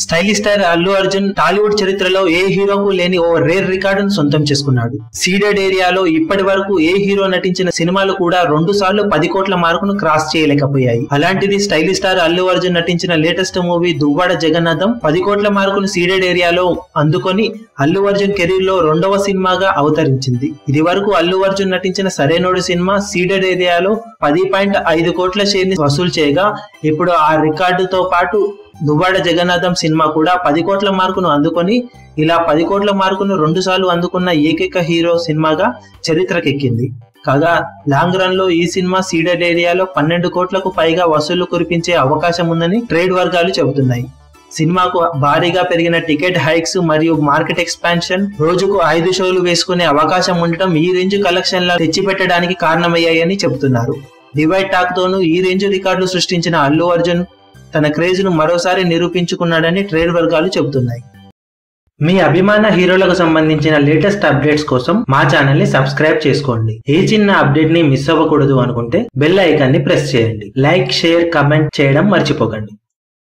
Stylish star Allu Arjun Tollywood చరిత్రలో ఏ హీరోకు లేని ఓ రేర్ రికార్డును సొంతం చేసుకున్నాడు. సీడెడ్ ఏరియాలో ఇప్పటి వరకు ఏ హీరో నటించిన సినిమాలు కూడా రెండు సార్లు పది కోట్ల మార్కును క్రాస్ చేయలేకపోయాయి. అలాంటిది స్టైలిష్ స్టార్ అల్లు అర్జున్ నటించిన లేటెస్ట్ మూవీ దువ్వాడ జగన్నాథం పది కోట్ల మార్కును సీడెడ్ ఏరియాలో అందుకొని అల్లు అర్జున్ కెరీర్లో రెండవ సినిమాగా అవతరించింది. ఇది వరకు అల్లు అర్జున్ నటించిన సరైనోడు సినిమా సీడెడ్ ఏరియాలో పది పాయింట్ ఐదు కోట్ల షేర్ని వసూలు చేయగా ఇప్పుడు ఆ రికార్డుతో పాటు దువ్వాడ జగన్నాథం సినిమా కూడా పది కోట్ల మార్కును అందుకొని ఇలా పది కోట్ల మార్కును రెండుసార్లు అందుకున్న ఏకైక హీరో సినిమాగా చరిత్రకెక్కింది. కాగా లాంగ్ రన్లో ఈ సినిమా సీడెడ్ ఏరియాలో పన్నెండు కోట్లకు పైగా వసూళ్ళు కురిపించే అవకాశం ఉందని ట్రేడ్ వర్గాలు చెబుతున్నాయి. సినిమాకు భారీగా పెరిగిన టికెట్ హైక్స్ మరియు మార్కెట్ ఎక్స్పాన్షన్ రోజుకు ఐదు షోలు వేసుకునే అవకాశం ఉండటం ఈ రేంజ్ కలెక్షన్ల తెచ్చిపెట్టడానికి కారణమయ్యాయని చెబుతున్నారు. డివైడ్ టాక్ తోనూ ఈ రేంజ్ రికార్డులు సృష్టించిన అల్లు అర్జున్ తన క్రేజ్ను మరోసారి నిరూపించుకున్నాడని ట్రేడ్ వర్గాలు చెబుతున్నాయి. మీ అభిమాన హీరోలకు సంబంధించిన లేటెస్ట్ అప్డేట్స్ కోసం మా ఛానల్ని సబ్స్క్రైబ్ చేసుకోండి. ఏ చిన్న అప్డేట్ని మిస్ అవ్వకూడదు అనుకుంటే బెల్ ఐకాన్ని ప్రెస్ చేయండి. లైక్ షేర్ కమెంట్ చేయడం మర్చిపోకండి.